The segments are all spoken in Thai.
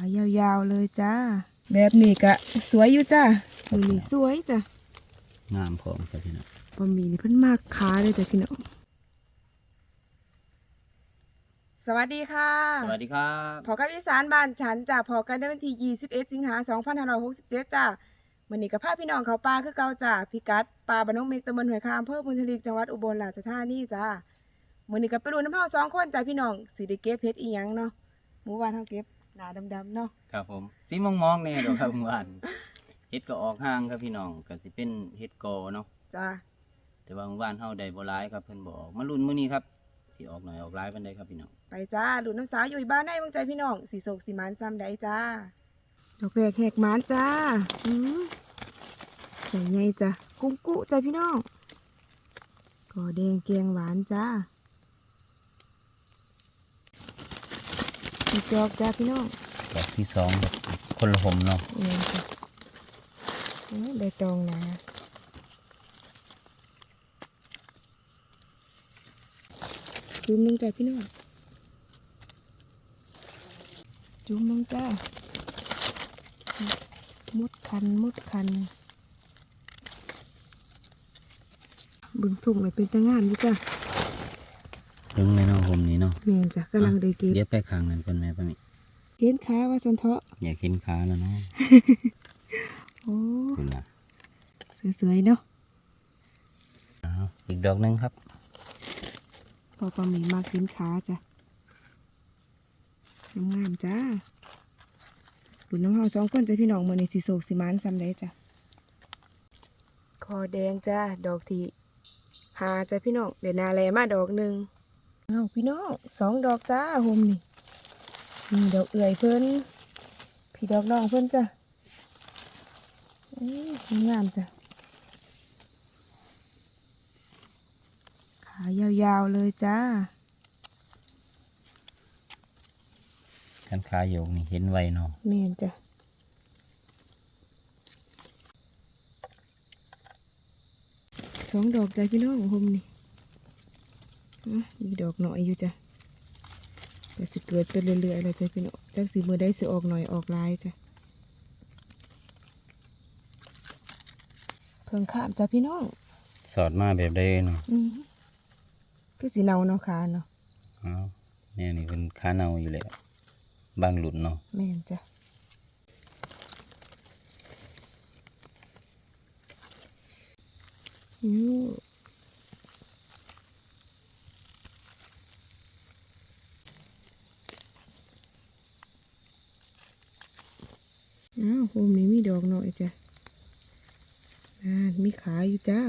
ายาวๆเลยจ้า แบบนี้กะสวยอยู่จ้ามือนี้สวยจ้ะงามพร้อมครับพี่น้องบะหมี่นี่เพิ่นมากขาเลยจ้ะพี่น้องสวัสดีค่ะสวัสดีครับพอกับอีสานบ้านฉันจ้ะพอกันในวันที่ 21 สิงหา2567จ้ะมื้อนี้ก็พาพี่น้องเขาป่าคือเก่าจ้ะพิกัดป่าบ้านน้องเมกตำบลห้วยคาอำเภอพุนทลีจังหวัดอุบลราชธานีจ้ะมื้อนี้ก็ไปดูน้ำเฮาสองคนจ้ะพี่น้องสิได้เก็บเฮ็ดอีหยังเนาะหมู่บ้านเฮาเก็บ หน้าดำๆเนาะครับผมสีมองมองๆเนี่ยดอกครับหวานเฮ็ดก็ออกห้างครับพี่น้องก็สิเป็นเฮ็ดกอเนาะจ้ะแต่ว่าหมู่บ้านเฮาได้บ่หลายครับเพิ่นบ่ออกมาลุ้นมื้อนี้ครับสิออกหน่อยออกหลายปานใดครับพี่น้องไปจ้าดูน้ำสาวอยู่บ้านในเมืองใจพี่น้องสีโศกสีมานซ้ำใดจ้าดอกแรกแหกหมานจ้าอืมใส่ไงจ้ะกุ้งกุจ้าพี่น้องก่อแดงเกียงหวานจ้า มีจอกจ้าพี่น้องดอกที่สองครับคนละหมเนาะเองจ้ะโอ้ยใบตองนะจุ่มลงจ้าพี่น้องจุ่มลงจ้ามุดคันมุดคันเบึงส่งเลยเป็นตะงามอยู่จ้ะ ถึงเลยเนาะผมนี่เนาะแม่นจ้ะกำลังได้เก็บเดี๋ยวไปข้างนั้นก่อนแม่ป้ามิเห็นขาว่าสันเทาะอยากเห็นขาแล้วเนาะโอ้คุณล่ะสวยๆเนาะอ้าวอีกดอกหนึงครับ พอปลาหมีมากเห็นขาจ้ะงามๆจ้าบุญน้ำเฮาสองคนจ้ะพี่น้องมือในสีโศกสีมานซ้ำได้จ้ะคอแดงจ้าดอกที่หาจ้ะพี่น้องเดี๋ยวนาแลมาดอกหนึ่ง เอาพี่น้องสองดอกจ้าโฮมนี่นี่ดอกเอื่อยเพิ่นพี่ดอกน้องเพิ่นจ้ะอื้องามจ้ะขายาวๆเลยจ้ากันขาโยกนี่เห็นไวเนาะแม่นจ้ะสองดอกจ้ะพี่น้องโฮมนี่อะ มีดอกหน่อยอยู่จ้ะแต่สิเกิดเป็นเรื่อยๆเลยจ้ะพี่น้องจักสีมือได้สิออกหน่อยออกหลายจ้ะเพิ่งข้ามจ้ะพี่น้อง สอดมาแบบใดเนาะอือหือคือสีเนาเนาะขาเนาะอ้าวเนี่ยนี่เป็นขาเน่าอยู่แล้วบางหลุดเนาะแม่นจ้ะอือ อ้าวโฮมนี้มีดอกหน่อยจ้ะอ่ามีขาอยู่จ้า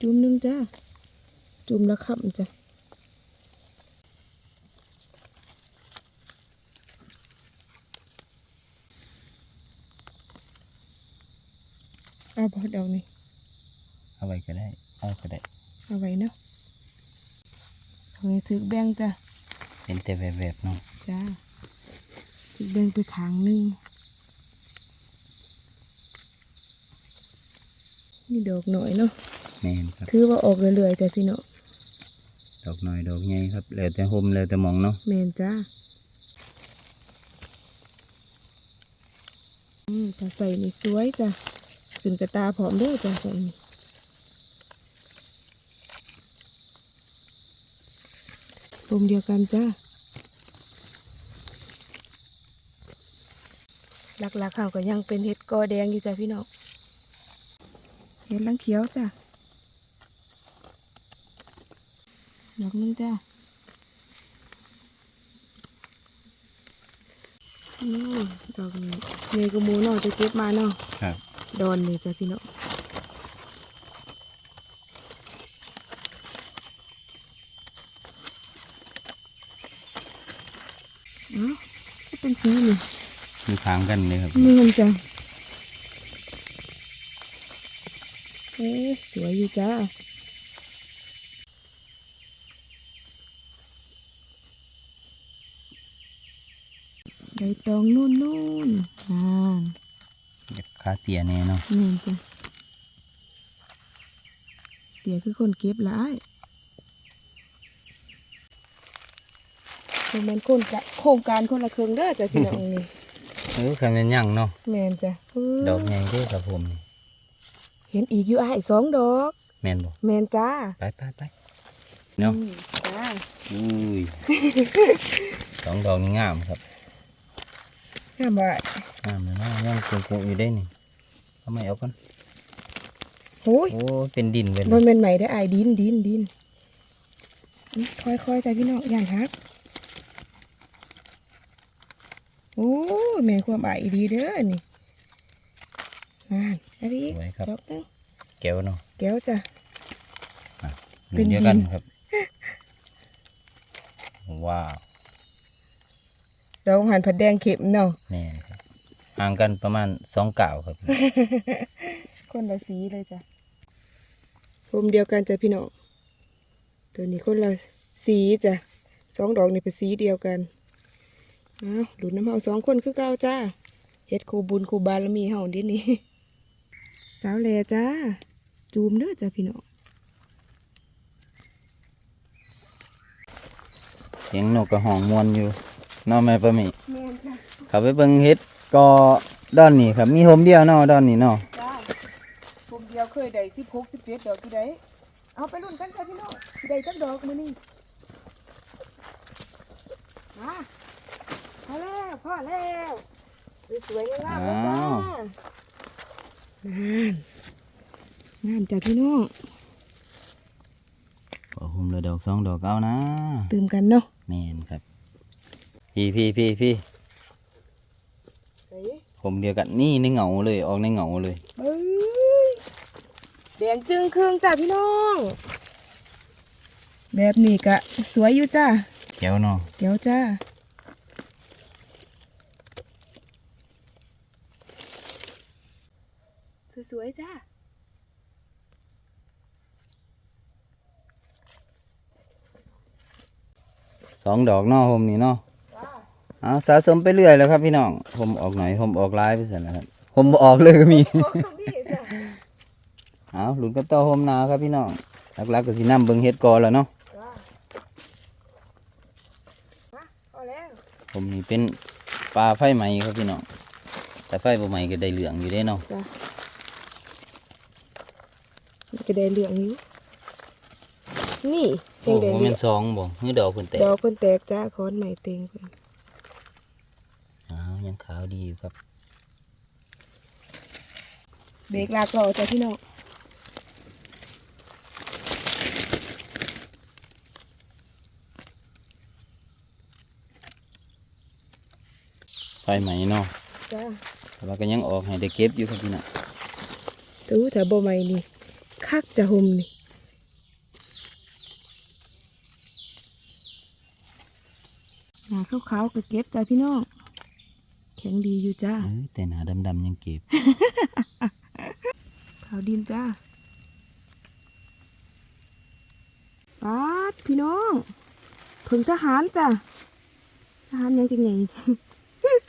จุ่มหนึงจ้า จุ่มละคำจ้ะเอาบอดอกนี่เอาไว้ก็ได้ เอาก็ได้ เอาไว้เนาะเอาไว้ถึกแบ่งจ้ะเห็นแต่แบบๆเนาะจ้า ถึกแบ่งไปขางหนึงนี่ดอกหน่อยเนาะแม่นครับ ถือว่าออกเรื่อยๆจ้ะพี่เนาะดอกน้อยดอกใหญ่ครับแล้วแต่ห่มแล้วแต่หมองเนาะแมนจ้าอืมถ้าใส่นี่สวยจ้ะขึ้นกระตาพร้อมเด้อจ้ะใส่นี่รวมเดียวกันจ้า หลักๆเขาก็ยังเป็นเห็ดกอแดงอยู่จ้ะพี่น้องเห็ดลังเขียวจ้ะดอกหนึงจ้ะอืมดอกนี้เนยกระมูเนาะจะเก็บมาเนาะครับดอนนี่จ้ะพี่น้องเอ้าก็เป็นสีนี่ มีค้างกันเลยครับเนียนจังเอ๊ะสวยอยู่จ้าใบตองนู่นนู่นอ่าขาเตียแน่เนาะเนียนจ้ะเดี๋ยวคือคนเก็บหลายบ่แม่นคนกะโครงการคนละครึ่งเด้อจ้ะพี่น้องนี่ เออคันเป็นหยังเนาะแม่นจ้ะเพิ่นดอกใหญ่เด้อครับผมนี่เห็นอีกอยู่อ้ายสองดอก แม่นบ่แม่นจ้าไปไปไปเนาะอืมจ้าอุ้ยสองดอกนี่งามครับห้ามว่างามเลยเนาะยังกงๆอยู่ได้นี่เอาไม่เอากันโอ้ยโอ้เป็นดินเป็นบ่แม่นใหม่ได้ออ้ายดินดินดินนี่ค่อยๆจ้ะพี่น้องย่างฮัก โอ้ยแม่นความอ้ายอีดีเด้อนี่นั่นอันนี้สวยครับ ดอกหนึงแก้วเนาะแก้วจ้ะ เป็รุ่นนเดียวกันดิน ครับ ว้าวดอกหันผัดแดงเข็มเนาะแน่ครับห่างกันประมาณสองก่าวครับ คนละสีเลยจ้ะผมเดียวกันจ้ะพี่น้องตัวนี้คนละสีจ้ะสองดอกนี่เป็นสีเดียวกัน อ้าวหลุดน้ำเฮาสองคนคือเก้าจ้าเฮ็ดคูบุญคูบารมีเฮาเดินี่สาวแลจ้า จูมเด้อจ้ะพี่น้องเสียงนกกระหองมวนอยู่เนอแม่ปะหมิแม่นจ้ะเขาไปเบิ่งเฮ็ดก็ดอนนี่ครับ มีโฮมเดียวเนาะดอนนี่เนาะจ้าผมเดียวเคยได้สิบหกสิบเจ็ดดอกกี่ได้เอาไปลุ้นกันจ้ะพี่น้องสิได้จักดอกมื้อนี้มา พอแล้วพอแล้วสวยๆงามๆเลยจ้างานงานจ้ะพี่น้องก็โฮมละดอกสองดอกเอานะ ตื่มกันเนาะแม่นครับ พี่พี่พี่พี่ใส่ผมเดียวกันนี่ในเหงาเลยออกในเหงาเลย เอ้ยแดงจึงเครื่องจ้ะพี่น้อง แบบนี้กะสวยอยู่จ้า แก้วเนาะเดี๋ยวจ้า สวยๆจ้าสองดอกเนาะผมนี่เนาะเอาสะสมไปเรื่อยแล้วครับพี่น้องผมออกหน่อยผมออกหลายไปเสร็จแล้วครับผมบ่ออกเลยก็มีพี่จ้ะเอาหลุนกับต่อโฮมนาครับพี่น้องหลักๆก็สินำเบิ่งเฮ็ดก่อนแล้วเนาะจ้ามาพอแล้วผมนี่เป็นปลาไฟไหมครับพี่น้องแต่ไฟบ่ไหมก็ได้เหลืองอยู่เด้เนาะ จ้าจะได้เหลืองอยู่นี่โอ้ยังได้บ่เหลืแม่องนสองบ่คือดอกเพิ่นแตกดอกเพิ่นแตกจ้าคอนใหม่เต็งเพิ่นอ้าวยังขาวดีอยู่ครับเบรกลากเราจ้ะพี่น้องไฟไหมเนาะจ้าแต่ว่าก็ยังออกให้ได้เก็บอยู่ครับพี่น้องตู้แถวบ่ใหม่นี่ คักจะห่มนี่หนาขาวๆก็เก็บจ้ะพี่น้องแข็งดีอยู่จ้าเอ้ยแต่หนาดำๆยังเก็บขาวดินจ้าปาดพี่น้องผึ่งทหารจ้ะทหารยังจังไง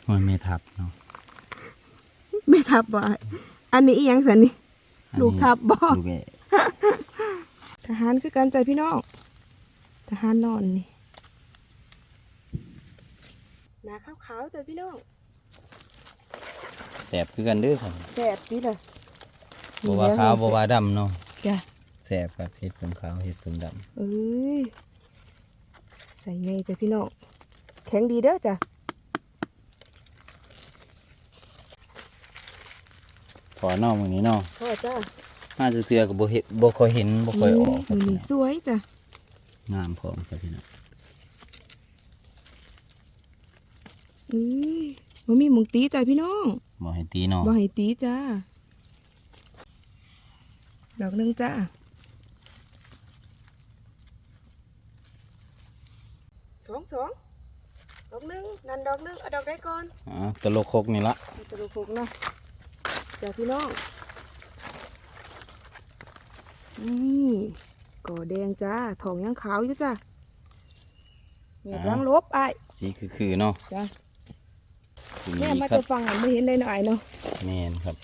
มันไม่ทับเนาะไม่ทับบ่อ้ายอันนี้อีหยังสันนี่ อันนี้ลูกทับบ่ ลูกแอะทหารคือกันใจพี่น้องทหารนอนนี่หนาขาวๆใจพี่น้องแสบคือกันเด้อครับแสบดีเลยบ่ว่าขาวบ่ว่าดำเนาะจ้ะแสบครับเฮ็ดผมขาวเฮ็ดผมดำ เอ้ยใส่ไงจ้ะพี่น้องแข็งดีเด้อจ้ะ อเนอกมื้อนี้เนาะพ่อจ้ามาเทื่อๆก็บ่เห็นบ่ค่อยเห็นบ่ค่อยออกคมืรับอนี่สวยจ้ะงามพร้อมครับพี่น้องอุ้ยมันมีหมุงตีจ้ะพี่น้องบ่ให้ตีเนาะบ่ให้ตีจ้าดอกหนึงจ้าสองสองดอกหนึงนั่นดอกหนึงเอาดอกได้ก่อน อ่าตะโลกคกนี่ละเอาตะลุกๆเนาะ จ้ะพี่น้อง นี่ก่อแดงจ้าทองยังขาวอยู่จ้ะเหยียบรังลบไอ้ายสีคือๆเนาะจ้ะสีแม่มาครัจะบฟังอะไม่เห็นได้หน่อยเนาะแม่นครับ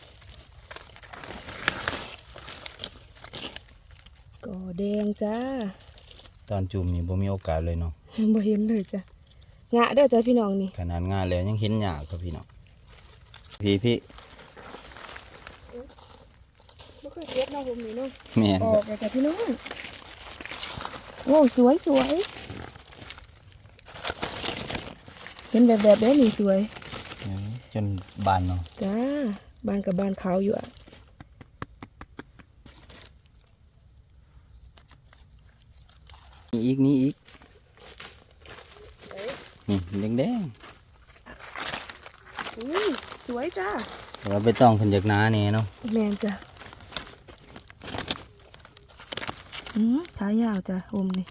ก่อแดงจ้า ตอนจุ่มนี่บ่มีโอกาสเลยเนาะบ่เห็นเลยจ้ะงะเด้อจ้ะพี่น้องนี่ขนาดงานแล้วยังเห็นหยาครับพี่น้องพี่พี่ บ่ เคยเก็บเนาะผมนี่เนาะแม่นออกเลยจ้ะพี่น้องโอ้สวยสวยเห็นแบบแบบได้นี่สวยเออจนบานเนาะจ้าบ้านกับบ้านขาวอยู่อะนี่อีกนี่อีกนี่แดงอุ้ยสวยจ้าๆแต่ว่าไปต้องเพิ่นจากหนาแน่เนาะแมนจ้ะอืม ขายาวจ้ะอมนี่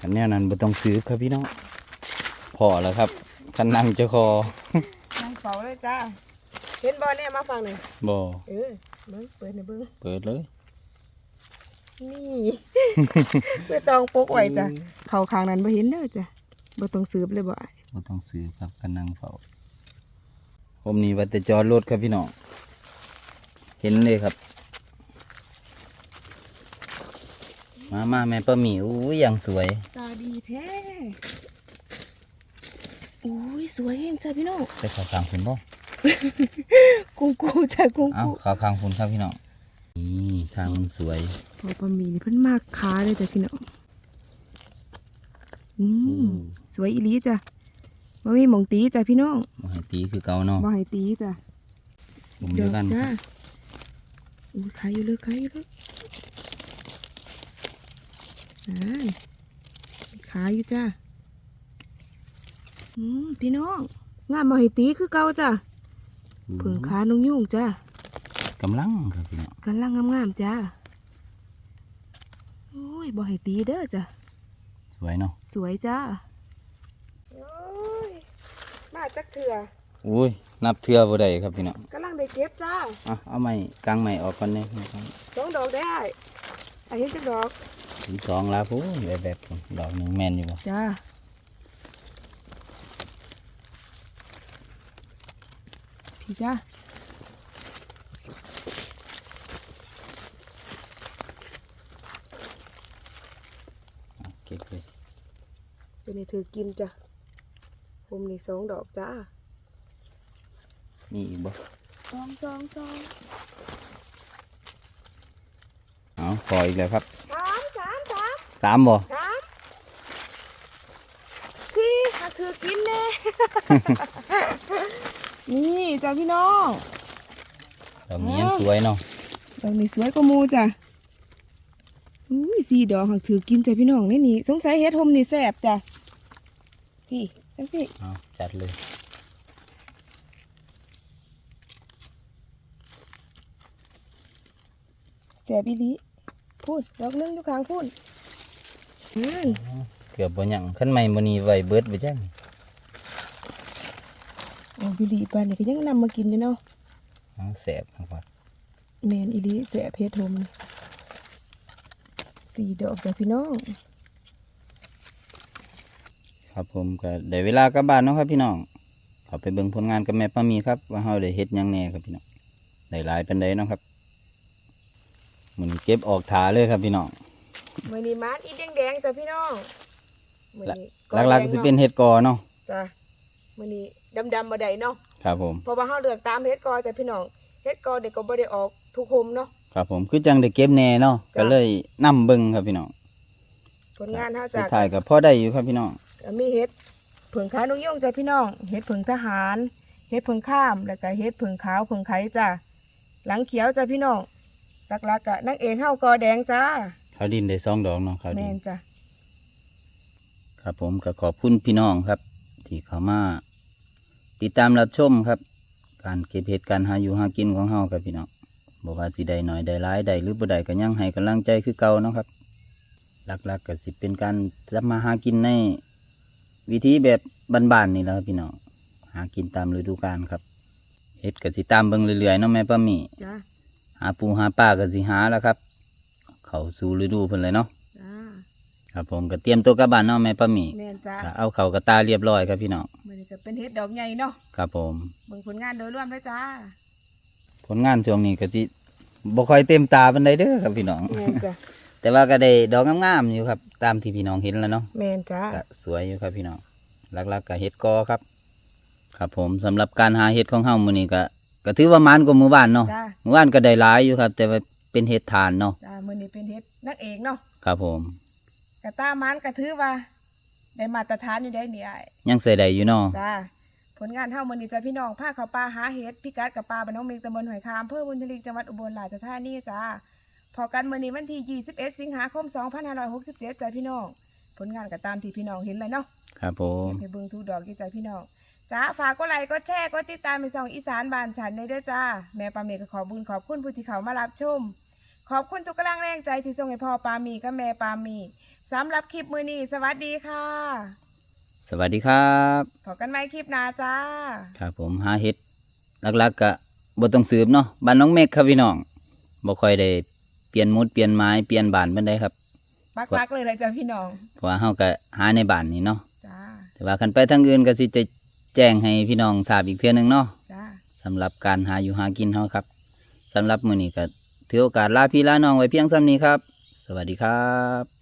อันแนวนั้นบ่ต้องซื้อครับพี่น้องพอแล้วครับคันนั่งจะคอนั่งเฝ้าเลยจ้าเห็นบอลเนี่ยมาฟังหน่อยบ่เออเบิ้งเปิดหน่อยเบิ้งเปิดเลย นี่เพื่อตองปกไว้จ้ะเขาคางนั้นบ่เห็นเด้อจ้ะบ่ต้องซื้อเลยบ่อ้ายบ่ต้องซื้อครับคันนั่งเฝ้าผมนี่ว่าแต่จอดรถครับพี่น้องเห็นเลยครับ มามาแม่ป้าหมีอู้ยอย่างสวย ตาดีแท้อุ้ยสวยเองจ้ะพี่น้องไปขาวคางคุณบ่กุ้งกูจ้ะกุ้งเอ้ากูขาวคางคุณครับพี่น้องนี่ทางมันสวยพอปลาหมีนี่เพิ่นมากขาเลยจ้ะพี่น้องนี่สวยอีหลีจ้ะบ่มีหมองตีจ้ะพี่น้องบ่ให้ตีคือเก่าเนาะบ่ให้ตีจ้ะผมเดียวกันจ้ะอุ้ยขายอยู่เลยขายอยู่เลยอ่า ขายอยู่จ้ะอืมพี่น้องงามบ่ให้ตีคือเก่าจ้ะผึ่งขานุ่งยุ่งจ้ะกำลังครับพี่น้องกันลังงามๆจ้ะโอ้ยบ่ให้ตีเด้อจ้ะสวยเนาะสวยจ้าโอ้ยมาจักเถื่ออุ้ยนับเทื่อบ่ได้ครับพี่น้องกำลังได้เก็บจ้าอะเอาไม้กางไม้ออกก่อนเนี่ยสองดอกได้ไอ้เห็นจักดอก ถึงสองแล้วพู้แบบแบบดอกหนึ่งแม่นอยู่บ่จ้าพี่จ้าอะเก็บเลยตัวนี้ถือกินจ้ะผมนี่สองดอกจ้ามีอีกบ่สองสองสองเอาขออีกแล้วครับสามสาม สามสามบ่สามสี่มาถือกินแน่นี่จ้าพี่น้องดอกนี้ยังสวยเนาะดอกนี้สวยกว่าหมูจ้ะอุ้ยสีดอกหักถือกินจ้ะพี่น้องนี่นี่สงสัยเฮ็ดหมนี่แซ่บจ้ะพี่จังพี่เอาจัดเลยแซ่บอีหลีพูดดอกหนึงอยู่ข้างพูดอืม เกือบบ่หยังขั้นใหม่มื้อนี้ไว้เบิดไปจังโอ้บิลีปานนี่ก็ยังนำมากินอยู่เนาะเอาแสบครับว่าแมนอีหลีแซ่บเฮ็ดหมนี่สี่ดอกจ้ะพี่น้อง ครับผมก็ได้เวลากลับบ้านเนาะครับพี่น้องเขาไปเบิ่งผลงานกับแม่ป้ามีครับ ว่าเฮาได้เฮ็ดหยังแหน่ครับพี่น้องได้หลายปานใดเนาะครับมื้อนี้เก็บออกถาเลยครับพี่น้อง มื้อนี้มาดอีแดงๆจ้ะพี่น้องมื้อนี้หลักๆก็สิเป็นเห็ดกอเนาะจ้ะมื้อนี้ดำๆบ่ได้เนาะครับผมเพราะว่าเฮาเลือกตามเฮ็ดกอจ้ะพี่น้องเฮ็ดกอเด็กก็บ่ได้ออกทุกโฮมเนาะครับผมคือจังได้เก็บแหน่เนาะจ้ะก็เลยนํเบิ่งครับพี่น้องผลงานเฮาสุจ้ะดท้ายก็พอได้อยู่ครับพี่น้องก็มีเฮ็ดผึ่งขาวนุ่งยงจ้ะพี่น้องเฮ็ดผึ่งทหารเฮ็ดผึ่งข้ามแล้วก็เฮ็ดผึ่งขาวผึ่งไข่จ้ะหลังเขียวจ้ะพี่น้องหลักๆก็นางเอกเฮากอแดงจ้าข้าวดินได้สองดอกเนาะข้าวดิแม่นนจ้ะครับผมก็ขอบคุณพี่น้องครับ ที่เข้ามาติดตามรับชมครับ การเก็บเห็ดการหาอยู่หากินของเฮาครับพี่น้องบอกว่าสิได้หน่อยได้หลายได้หรือบ่ได้ก็ยังให้กำลังใจคือเก่าเนาะครับ หลักๆก็สิเป็นการทำมาหากินในวิธีแบบบ้านๆนี่แหละครับพี่น้องหากินตามฤดูกาลครับเห็ดก็สิตามเบิ่งเรื่อยๆเนาะแม่ป้าหมี จ้าหาปูหาปลาก็สิหาแล้วครับ เข้าสู่ฤดูเพิ่นเลยเนาะจ้าครับผมก็เตรียมตัวกลับบ้านเนาะแม่ป้าหมีแม่นจ้าก็เอาเขากระตาเรียบร้อยครับพี่น้องมื้อนี้ก็เป็นเฮ็ดดอกใหญ่เนาะครับผม เบิ่งผลงานโดยรวมเลยจ้าผลงานช่วงนี้ก็สิบ่ค่อยเต็มตาปานใดเด้อครับพี่น้อง แม่นจ้ะแต่ว่าก็ได้ดอกงามๆอยู่ครับ ตามที่พี่น้องเห็นแล้วเนาะแมนจ้าก็สวยอยู่ครับพี่น้องหลักๆก็เห็ดกอครับ ครับผมสำหรับการหาเห็ดของเฮามื้อนี้ก็ก็ถือว่ามันกว่ามื้อวานเนาะจ้ามื้อวานก็ได้หลายอยู่ครับ แต่ว่า เป็นเห็ดทานเนาะจ้ามือนี้เป็นเฮ็ดนักเอกเนาะครับผมกระตามันกระถือว่าได้มาตรฐานอยู่ได้นี่ไอ้ยังใส่ได้อยู่เนาะจ้าผลงานเฮามื้อนี้จ้าพี่น้องพาเขาป่าหาเฮ็ดพิกัดกับป่าบ้านน้องเมงตำบลหอยคามอำเภอบุญทลีจังหวัดอุบลราชธานีจ้าพอกันมื้อนี้วันที่ 21 สิงหาคม 2567จ้าพี่น้อง ผลงานก็ตามที่พี่น้องเห็นเลยเนาะครับผมเก็บให้เบิ่งทุกดอกอยู่จ้าพี่น้อง จ้าฝากกดไลค์กดแชร์กดติดตามไปส่องอีสานบ้านฉันในเด้อจ้า แม่ปาเมก็ขอบุญขอบคุณผู้ที่เขามารับชม ขอบคุณทุกกำลังแรงใจที่ส่งให้พ่อปามีกับแม่ปามีสำหรับคลิปมือนี้สวัสดีค่ะ สวัสดีครับพบกันใหม่คลิปหน้าจ้า ครับผมหาเห็ดหลักๆก็บ่ต้องสืบเนาะบ้านน้องเมฆครับพี่น้องบ่ค่อยได้เปลี่ยนมุดเปลี่ยนไม้เปลี่ยนบ้านปานใดครับปักๆเลยเลยจ้าพี่น้องเพราะว่าเฮาก็หาในบ้านนี่เนาะจ้าแต่ว่าคันไปทางอื่นก็สิจะแจ้งให้พี่น้องทราบอีกเทื่อหนึงเนาะจ้าสำหรับการหาอยู่หากินเฮาครับสำหรับมื้อนี้ก็ถือโอกาสลาพี่ลาน้องไว้เพียงส่ำนี้ครับ สวัสดีครับ